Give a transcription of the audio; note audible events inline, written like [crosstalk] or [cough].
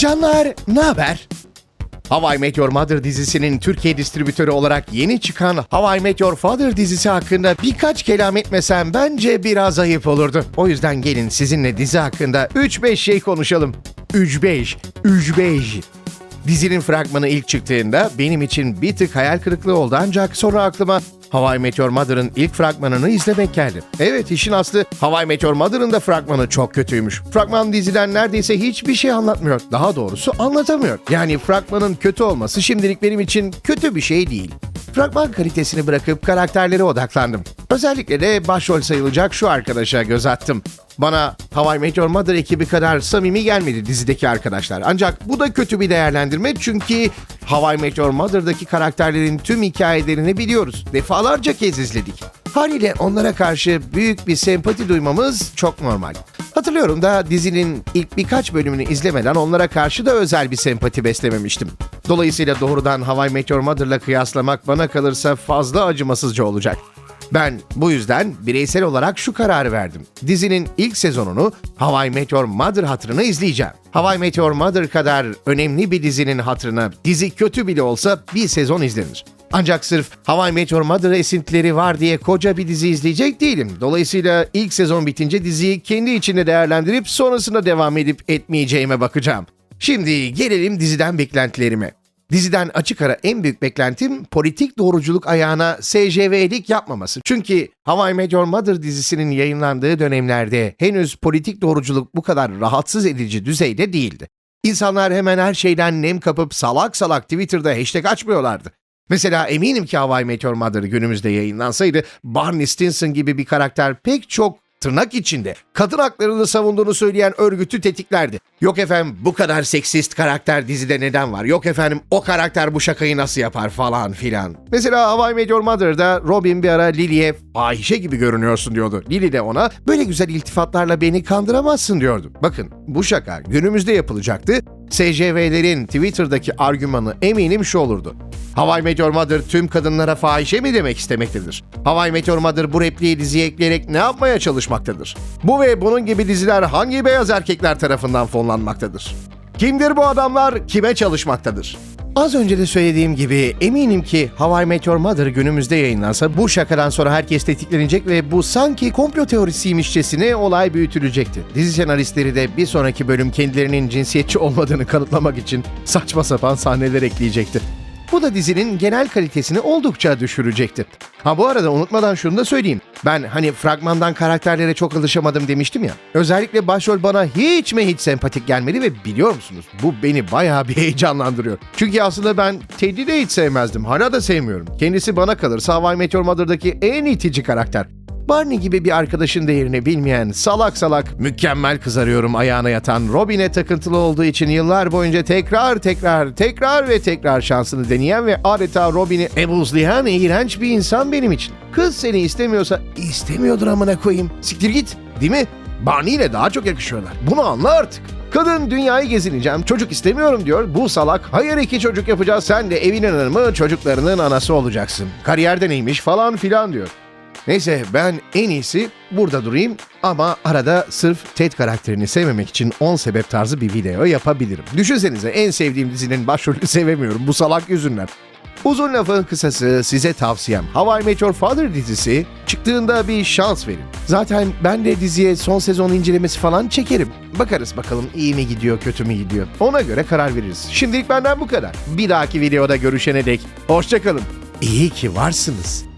Canlar, ne haber? How I Met Your Mother dizisinin Türkiye distribütörü olarak yeni çıkan How I Met Your Father dizisi hakkında birkaç kelam etmesem bence biraz ayıp olurdu. O yüzden gelin sizinle dizi hakkında 3-5 şey konuşalım. 3-5, 3-5. Dizinin fragmanı ilk çıktığında benim için bir tık hayal kırıklığı oldu ancak sonra aklıma How I Met Your Mother'ın ilk fragmanını izlemek geldi. Evet işin aslı How I Met Your Mother'ın da fragmanı çok kötüymüş. Fragman diziden neredeyse hiçbir şey anlatmıyor. Daha doğrusu anlatamıyor. Yani fragmanın kötü olması şimdilik benim için kötü bir şey değil. Fragman kalitesini bırakıp karakterlere odaklandım. Özellikle de başrol sayılacak şu arkadaşa göz attım. Bana How I Met Your Mother ekibi kadar samimi gelmedi dizideki arkadaşlar. Ancak bu da kötü bir değerlendirme çünkü How I Met Your Mother'daki karakterlerin tüm hikayelerini biliyoruz. Defalarca kez izledik. Haliyle onlara karşı büyük bir sempati duymamız çok normal. Hatırlıyorum da dizinin ilk birkaç bölümünü izlemeden onlara karşı da özel bir sempati beslememiştim. Dolayısıyla doğrudan How I Met Your Mother'la kıyaslamak bana kalırsa fazla acımasızca olacak. Ben bu yüzden bireysel olarak şu kararı verdim. Dizinin ilk sezonunu How I Met Your Mother hatırına izleyeceğim. How I Met Your Mother kadar önemli bir dizinin hatırına dizi kötü bile olsa bir sezon izlenir. Ancak sırf How I Met Your Mother esintileri var diye koca bir dizi izleyecek değilim. Dolayısıyla ilk sezon bitince diziyi kendi içinde değerlendirip sonrasında devam edip etmeyeceğime bakacağım. Şimdi gelelim diziden beklentilerime. Diziden açık ara en büyük beklentim politik doğruculuk ayağına SJV'lik yapmaması. Çünkü How I Met Your Mother dizisinin yayınlandığı dönemlerde henüz politik doğruculuk bu kadar rahatsız edici düzeyde değildi. İnsanlar hemen her şeyden nem kapıp salak salak Twitter'da hashtag açmıyorlardı. Mesela eminim ki How I Met Your Mother günümüzde yayınlansaydı Barney Stinson gibi bir karakter pek çok tırnak içinde kadın haklarını savunduğunu söyleyen örgütü tetiklerdi. Yok efendim bu kadar seksist karakter dizide neden var? Yok efendim o karakter bu şakayı nasıl yapar falan filan. Mesela How I Met Your Mother'da Robin bir ara Lily'e fahişe gibi görünüyorsun diyordu. Lily de ona böyle güzel iltifatlarla beni kandıramazsın diyordu. Bakın bu şaka günümüzde yapılacaktı. SJV'lerin Twitter'daki argümanı eminim şu olurdu. How I Met Your Mother tüm kadınlara fahişe mi demek istemektedir? How I Met Your Mother bu repliği diziye ekleyerek ne yapmaya çalışmaktadır? Bu ve bunun gibi diziler hangi beyaz erkekler tarafından fonlanmaktadır? Kimdir bu adamlar, kime çalışmaktadır? Az önce de söylediğim gibi eminim ki How I Met Your Mother günümüzde yayınlansa bu şakadan sonra herkes tetiklenecek ve bu sanki komplo teorisiymişçesine olay büyütülecekti. Dizi senaristleri de bir sonraki bölüm kendilerinin cinsiyetçi olmadığını kanıtlamak için saçma sapan sahneler ekleyecekti. Bu da dizinin genel kalitesini oldukça düşürecekti. Ha bu arada unutmadan şunu da söyleyeyim. Ben hani fragmandan karakterlere çok alışamadım demiştim ya. Özellikle başrol bana hiç mi hiç sempatik gelmedi ve biliyor musunuz bu beni bayağı bir [laughs] heyecanlandırıyor. Çünkü aslında ben Teddy'yi de hiç sevmezdim. Hala da sevmiyorum. Kendisi bana kalırsa How I Met Your Mother'daki en itici karakter. Barney gibi bir arkadaşın değerini bilmeyen, salak salak, mükemmel kızarıyorum ayağına yatan Robin'e takıntılı olduğu için yıllar boyunca tekrar tekrar tekrar ve tekrar şansını deneyen ve adeta Robin'i ebuzlayan iğrenç bir insan benim için. Kız seni istemiyorsa istemiyordur amına koyayım. Siktir git, değil mi? Barney ile daha çok yakışıyorlar. Bunu anla artık. Kadın dünyayı gezineceğim, çocuk istemiyorum diyor. Bu salak, hayır iki çocuk yapacağız, sen de evinin hanımı, çocuklarının anası olacaksın. Kariyerde neymiş falan filan diyor. Neyse ben en iyisi burada durayım ama arada sırf Ted karakterini sevmemek için 10 sebep tarzı bir video yapabilirim. Düşünsenize en sevdiğim dizinin başrolünü [laughs] sevemiyorum bu salak yüzünden. Uzun lafın kısası size tavsiyem How I Met Your Father dizisi çıktığında bir şans verin. Zaten ben de diziye son sezon incelemesi falan çekerim. Bakarız bakalım iyi mi gidiyor kötü mü gidiyor. Ona göre karar veririz. Şimdilik benden bu kadar. Bir dahaki videoda görüşene dek hoşçakalın. İyi ki varsınız.